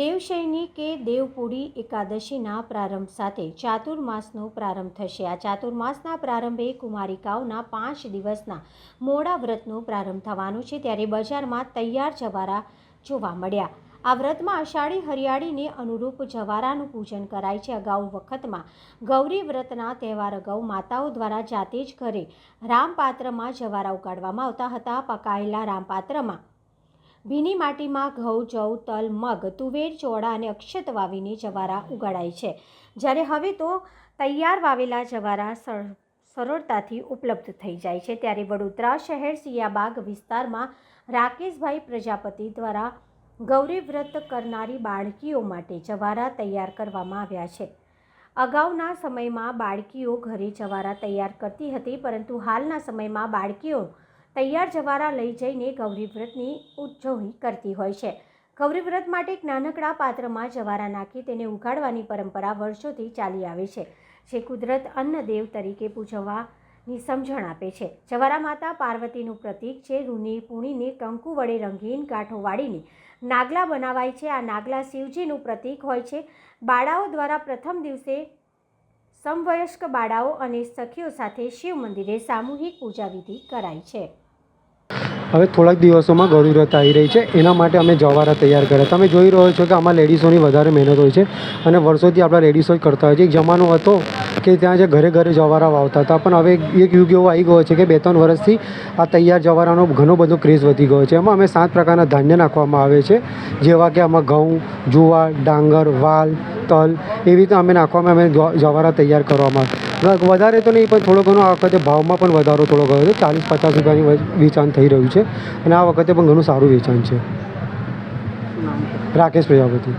દેવશયની કે દેવપુરી એકાદશીના પ્રારંભ સાથે ચાતુર્માસનો પ્રારંભ થશે. આ ચાતુર્માસના પ્રારંભે કુમારિકાઓના પાંચ દિવસના મોડા વ્રતનો પ્રારંભ થવાનો છે, ત્યારે બજારમાં તૈયાર જવારા જોવા મળ્યા. આ વ્રતમાં અષાઢી હરિયાળીને અનુરૂપ જવારાનું પૂજન કરાય છે. અગાઉ વખતમાં ગૌરી વ્રતના તહેવાર અગાઉ માતાઓ દ્વારા જાતે જ ઘરે રામપાત્રમાં જવારા ઉગાડવામાં આવતા હતા. પકાયેલા રામપાત્રમાં ભીની માટીમાં ઘઉં, જવ, તલ, મગ, તુવેર, ચોળા અને અક્ષત વાવીને જવારા ઉગાડાય છે. જ્યારે હવે તો તૈયાર વાવેલા જવારા સર- સરળતાથી ઉપલબ્ધ થઈ જાય છે. ત્યારે વડોદરા શહેર સિયાબાગ વિસ્તારમાં રાકેશભાઈ પ્રજાપતિ દ્વારા ગૌરી વ્રત કરનારી બાળકીઓ માટે જવારા તૈયાર કરવામાં આવ્યા છે. અગાઉના સમયમાં બાળકીઓ ઘરે જવારા તૈયાર કરતી હતી, પરંતુ હાલના સમયમાં બાળકીઓ તૈયાર જવારા લઈ જઈને ગૌરી વ્રતની ઉજવણી કરતી હોય છે. ગૌરી વ્રત માટે એક નાનકડા પાત્રમાં જવારા નાખી તેને ઉગાડવાની પરંપરા વર્ષોથી ચાલી આવે છે, જે કુદરત અન્નદેવ તરીકે પૂજવવાની સમજણ આપે છે. જવારા માતા પાર્વતીનું પ્રતીક છે, રૂની પૂણીને કંકુ વડે રંગીન ગાંઠો વાળીને નાગલા બનાવાય છે. આ નાગલા શિવજીનું પ્રતીક હોય છે. બાળાઓ દ્વારા પ્રથમ દિવસે સમવયસ્ક બાળાઓ અને સખીઓ સાથે શિવ મંદિરે સામૂહિક પૂજા વિધિ કરાય છે. હવે થોડાક દિવસોમાં ગૌરી આવી રહી છે. એના માટે અમે જવારા તૈયાર કર્યા. તમે જોઈ રહ્યો છો કે આમાં લેડીઝોની વધારે મહેનત હોય છે અને વર્ષોથી આપણા લેડીઝો જ કરતા હોય છે. એક જમાનો હતો કે ત્યાં જે ઘરે ઘરે જવારા વાવતા હતા. પણ હવે એક યુગ એવો આવી ગયો છે કે બે ત્રણ વર્ષથી આ તૈયાર જવારાનો ઘણો બધો ક્રેઝ વધી ગયો છે. એમાં અમે સાત પ્રકારના ધાન્ય નાખવામાં આવે છે. જેવા કે આમાં ઘઉં, જુવાર, ડાંગર, વાલ તલ, એવી રીતે અમે નાખવામાં, અમે જવારા તૈયાર કરવામાં. વધારે તો નહીં, પણ થોડો ઘણો આ વખતે ભાવમાં પણ વધારો થોડો ગયો છે. ચાલીસ, પચાસ રૂપિયાની વેચાણ થઈ રહ્યું છે. અને આ વખતે પણ ઘણું સારું વેચાણ છે. રાકેશ પ્રજાપતિ.